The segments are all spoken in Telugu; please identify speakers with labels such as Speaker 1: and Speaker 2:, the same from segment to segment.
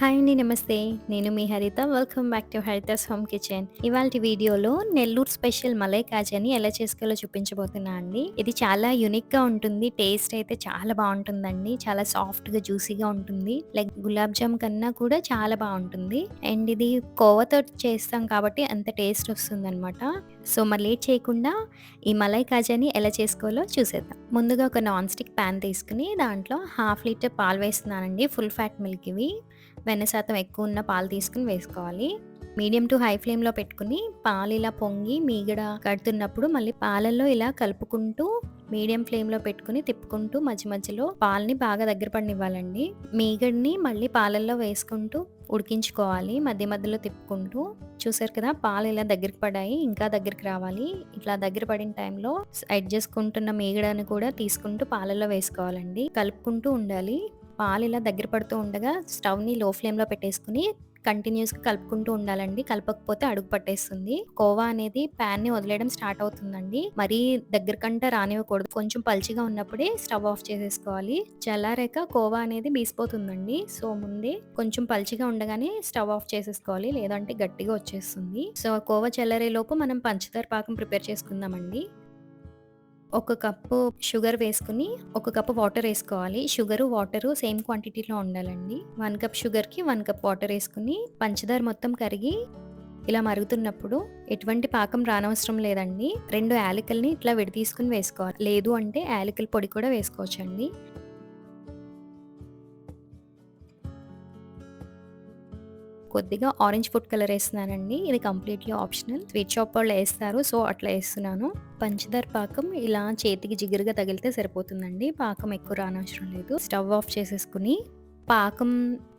Speaker 1: హాయ్ అండి నమస్తే. నేను మీ Haritha. Welcome back to Haritha's home kitchen ఇవాళ వీడియోలో నెల్లూరు స్పెషల్ మలై కాజాని ఎలా చేసుకోవాలో చూపించబోతున్నా అండి. ఇది చాలా యూనిక్గా ఉంటుంది. టేస్ట్ అయితే చాలా బాగుంటుందండి. చాలా సాఫ్ట్గా జ్యూసీగా ఉంటుంది. లైక్ గులాబ్ జామ్ కన్నా కూడా చాలా బాగుంటుంది. అండ్ ఇది కోవతో చేస్తాం కాబట్టి అంత టేస్ట్ వస్తుంది అనమాట సో మరి లేట్ చేయకుండా ఈ మలై కాజాని ఎలా చేసుకోవాలో చూసేద్దాం. ముందుగా ఒక నాన్ స్టిక్ ప్యాన్ తీసుకుని దాంట్లో హాఫ్ లీటర్ పాలు వేస్తున్నానండి. ఫుల్ ఫ్యాట్ మిల్క్ ఇవి. వెన్న శాతం ఎక్కువ ఉన్న పాలు తీసుకుని వేసుకోవాలి. మీడియం టు హై ఫ్లేమ్లో పెట్టుకుని పాలు ఇలా పొంగి మీగడ కడుతున్నప్పుడు మళ్ళీ పాలల్లో ఇలా కలుపుకుంటూ మీడియం ఫ్లేమ్లో పెట్టుకుని తిప్పుకుంటూ మధ్య మధ్యలో పాలని బాగా దగ్గర పడినివ్వాలండి. మీగడిని మళ్ళీ పాలల్లో వేసుకుంటూ ఉడికించుకోవాలి. మధ్య మధ్యలో తిప్పుకుంటూ చూసారు కదా పాలు ఇలా దగ్గరికి పడాయి ఇంకా దగ్గరికి రావాలి. ఇట్లా దగ్గర పడిన టైంలో అడ్జస్ట్ చేసుకుంటున్న మీగడని కూడా తీసుకుంటూ పాలల్లో వేసుకోవాలండి. కలుపుకుంటూ ఉండాలి. పాలు ఇలా దగ్గర పడుతూ ఉండగా స్టవ్ని లో ఫ్లేమ్లో పెట్టేసుకుని కంటిన్యూస్గా కలుపుకుంటూ ఉండాలండి. కలపకపోతే అడుగు పట్టేస్తుంది. కోవా అనేది ప్యాన్ని వదిలేయడం స్టార్ట్ అవుతుందండి. మరీ దగ్గర కంటే రానివ్వకూడదు. కొంచెం పల్చిగా ఉన్నప్పుడే స్టవ్ ఆఫ్ చేసేసుకోవాలి. చల్లారాక కోవా అనేది బీసిపోతుందండి. సో ముందే కొంచెం పల్చిగా ఉండగానే స్టవ్ ఆఫ్ చేసేసుకోవాలి. లేదంటే గట్టిగా వచ్చేస్తుంది. సో కోవా చల్లారే లోపు మనం పంచదార పాకం ప్రిపేర్ చేసుకుందామండి. ఒక కప్పు షుగర్ వేసుకుని ఒక కప్పు వాటర్ వేసుకోవాలి. షుగరు వాటరు సేమ్ క్వాంటిటీలో ఉండాలండి. వన్ కప్ షుగర్కి వన్ కప్ వాటర్ వేసుకుని పంచదార మొత్తం కరిగి ఇలా మరుగుతున్నప్పుడు ఎటువంటి పాకం రానవసరం లేదండి. రెండు యాలకల్ని ఇట్లా విడదీసుకుని వేసుకోవాలి. లేదు అంటే యాలకల పొడి కూడా వేసుకోవచ్చండి. కొద్దిగా ఆరెంజ్ ఫుడ్ కలర్ వేస్తున్నానండి. ఇది కంప్లీట్లీ ఆప్షనల్ స్వీట్ షాప్ వాళ్ళు వేస్తారు సో అట్లా వేస్తున్నాను. పంచదార పాకం ఇలా చేతికి జిగురుగా తగిలితే సరిపోతుందండి. పాకం ఎక్కువ రానవసరం లేదు. స్టవ్ ఆఫ్ చేసేసుకుని పాకం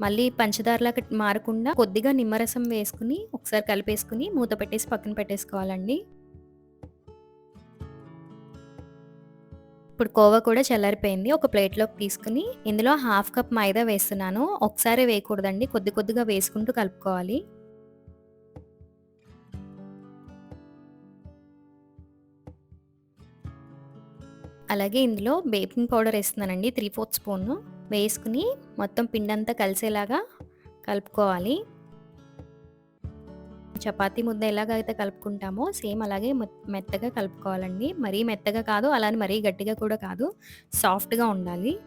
Speaker 1: మళ్ళీ పంచదారలాగా మారకుండా కొద్దిగా నిమ్మరసం వేసుకుని ఒకసారి కలిపేసుకుని మూత పెట్టేసి పక్కన పెట్టేసుకోవాలండి. ఇప్పుడు కోవా కూడా చల్లారిపోయింది. ఒక ప్లేట్లోకి తీసుకుని ఇందులో హాఫ్ కప్ మైదా వేస్తున్నాను. ఒకసారి వేయకూడదండి. కొద్ది కొద్దిగా వేసుకుంటూ కలుపుకోవాలి. అలాగే ఇందులో బేకింగ్ పౌడర్ వేస్తున్నానండి. Three fourth spoon. వేసుకుని మొత్తం పిండంతా కలిసేలాగా కలుపుకోవాలి. చపాతీ ముద్ద ఎలాగైతే కలుపుకుంటామో సేమ్ అలాగే మెత్తగా కలుపుకోవాలండి. మరీ మెత్తగా కాదు అలానే మరీ గట్టిగా కూడా కాదు. సాఫ్ట్గా ఉండాలి.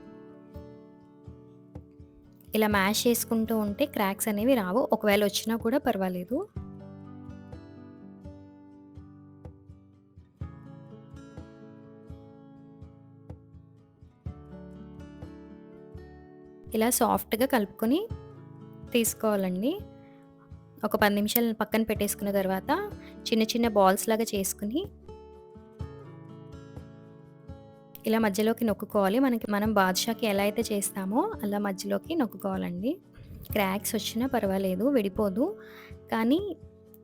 Speaker 1: ఇలా మ్యాష్ చేసుకుంటూ ఉంటే క్రాక్స్ అనేవి రావు. ఒకవేళ వచ్చినా కూడా పర్వాలేదు. ఇలా సాఫ్ట్గా కలుపుకొని తీసుకోవాలండి. ఒక పది నిమిషాలు పక్కన పెట్టేసుకున్న తర్వాత చిన్న చిన్న బాల్స్ లాగా చేసుకుని ఇలా మధ్యలోకి నొక్కుకోవాలి. మనకి మనం బాద్షాకి ఎలా అయితే చేస్తామో అలా మధ్యలోకి నొక్కుకోవాలండి. క్రాక్స్ వచ్చినా పర్వాలేదు విడిపోదు. కానీ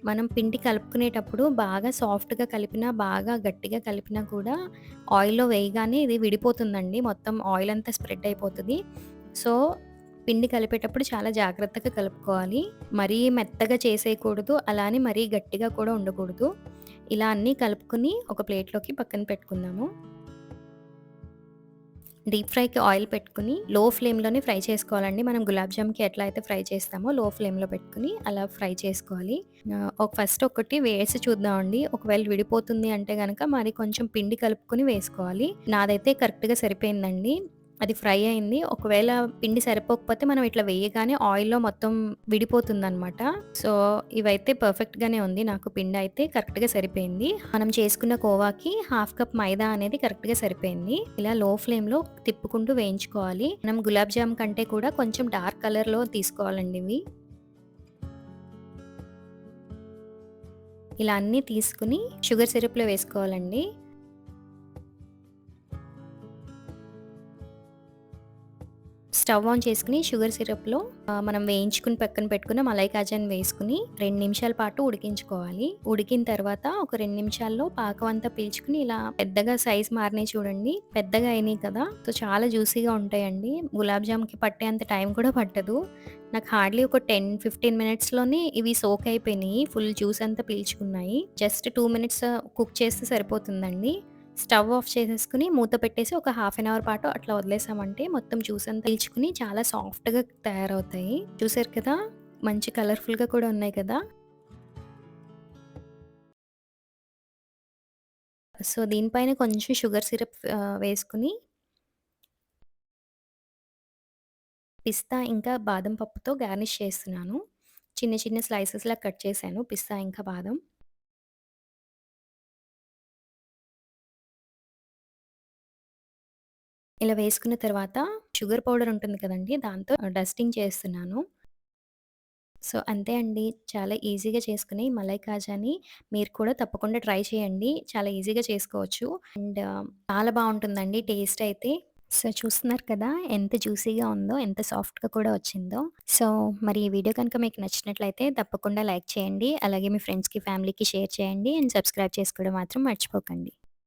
Speaker 1: మనం పిండి కలుపుకునేటప్పుడు బాగా సాఫ్ట్గా కలిపినా బాగా గట్టిగా కలిపినా కూడా ఆయిల్లో వేయగానే ఇది విడిపోతుందండి. మొత్తం ఆయిల్ అంతా స్ప్రెడ్ అయిపోతుంది. సో పిండి కలిపేటప్పుడు చాలా జాగ్రత్తగా కలుపుకోవాలి. మరీ మెత్తగా చేసేయకూడదు. అలానే మరీ గట్టిగా కూడా ఉండకూడదు. ఇలా అన్నీ కలుపుకుని ఒక ప్లేట్లోకి పక్కన పెట్టుకుందాము. డీప్ ఫ్రైకి ఆయిల్ పెట్టుకుని లో ఫ్లేమ్లోనే ఫ్రై చేసుకోవాలండి. మనం గులాబ్ జామ్కి ఎట్లా అయితే ఫ్రై చేస్తామో లో ఫ్లేమ్లో పెట్టుకుని అలా ఫ్రై చేసుకోవాలి. ఒక ఫస్ట్ ఒకటి వేసి చూద్దామండి. ఒకవేళ విడిపోతుంది అంటే కనుక మరి కొంచెం పిండి కలుపుకొని వేసుకోవాలి. నాదైతే కరెక్ట్గా సరిపోయిందండి. అది ఫ్రై అయింది. ఒకవేళ పిండి సరిపోకపోతే మనం ఇట్లా వేయగానే ఆయిల్లో మొత్తం విడిపోతుందనమాట సో ఇవైతే పర్ఫెక్ట్గానే ఉంది. నాకు పిండి అయితే కరెక్ట్గా సరిపోయింది. మనం చేసుకున్న కోవాకి హాఫ్ కప్ మైదా అనేది కరెక్ట్గా సరిపోయింది. ఇలా లో ఫ్లేమ్లో తిప్పుకుంటూ వేయించుకోవాలి. మనం గులాబ్ జామ్ కంటే కూడా కొంచెం డార్క్ కలర్లో తీసుకోవాలండి ఇవి. ఇలా అన్నీ తీసుకుని షుగర్ సిరప్లో వేసుకోవాలండి. స్టవ్ ఆన్ చేసుకుని షుగర్ సిరప్లో మనం వేయించుకుని పక్కన పెట్టుకున్న మలై కాజాని వేసుకుని రెండు నిమిషాల పాటు ఉడికించుకోవాలి. ఉడికిన తర్వాత ఒక రెండు నిమిషాల్లో పాకం అంతా పీల్చుకుని ఇలా పెద్దగా సైజ్ మారినాయి చూడండి. పెద్దగా అయినాయి కదా. సో చాలా జ్యూసీగా ఉంటాయండి. గులాబ్ జామ్కి పట్టేంత టైం కూడా పట్టదు. నాకు హార్డ్లీ ఒక టెన్ ఫిఫ్టీన్ మినిట్స్లోనే ఇవి సోక్ అయిపోయినాయి. ఫుల్ జ్యూస్ అంతా పీల్చుకున్నాయి. జస్ట్ టూ మినిట్స్ కుక్ చేస్తే సరిపోతుందండి. స్టవ్ ఆఫ్ చేసేసుకుని మూత పెట్టేసి ఒక హాఫ్ అన్ అవర్ పాటు అట్లా వదిలేసామంటే మొత్తం జ్యూస్ అంతా పీల్చుకుని చాలా సాఫ్ట్‌గా తయారవుతాయి. చూసారు కదా! మంచి కలర్‌ఫుల్‌గా కూడా ఉన్నాయి కదా! సో, దీనిపైన కొంచెం షుగర్ సిరప్ వేసుకుని పిస్తా ఇంకా బాదం పప్పుతో గార్నిష్ చేస్తున్నాను. చిన్న చిన్న స్లైసెస్‌లా కట్ చేశాను పిస్తా ఇంకా బాదం. ఇలా వేసుకున్న తర్వాత షుగర్ పౌడర్ ఉంటుంది కదండి దాంతో డస్టింగ్ చేస్తున్నాను. సో, అంతే అండి. చాలా ఈజీగా చేసుకుని మలై కాజాని మీరు కూడా తప్పకుండా ట్రై చేయండి. చాలా ఈజీగా చేసుకోవచ్చు. అండ్ చాలా బాగుంటుందండి టేస్ట్ అయితే. సో, చూస్తున్నారు కదా! ఎంత జ్యూసీగా ఉందో, ఎంత సాఫ్ట్‌గా కూడా వచ్చిందో. సో, మరి ఈ వీడియో కనుక మీకు నచ్చినట్లయితే తప్పకుండా లైక్ చేయండి. అలాగే మీ ఫ్రెండ్స్‌కి, ఫ్యామిలీకి షేర్ చేయండి. అండ్ సబ్స్క్రైబ్ చేసుకోవడం మాత్రం మర్చిపోకండి.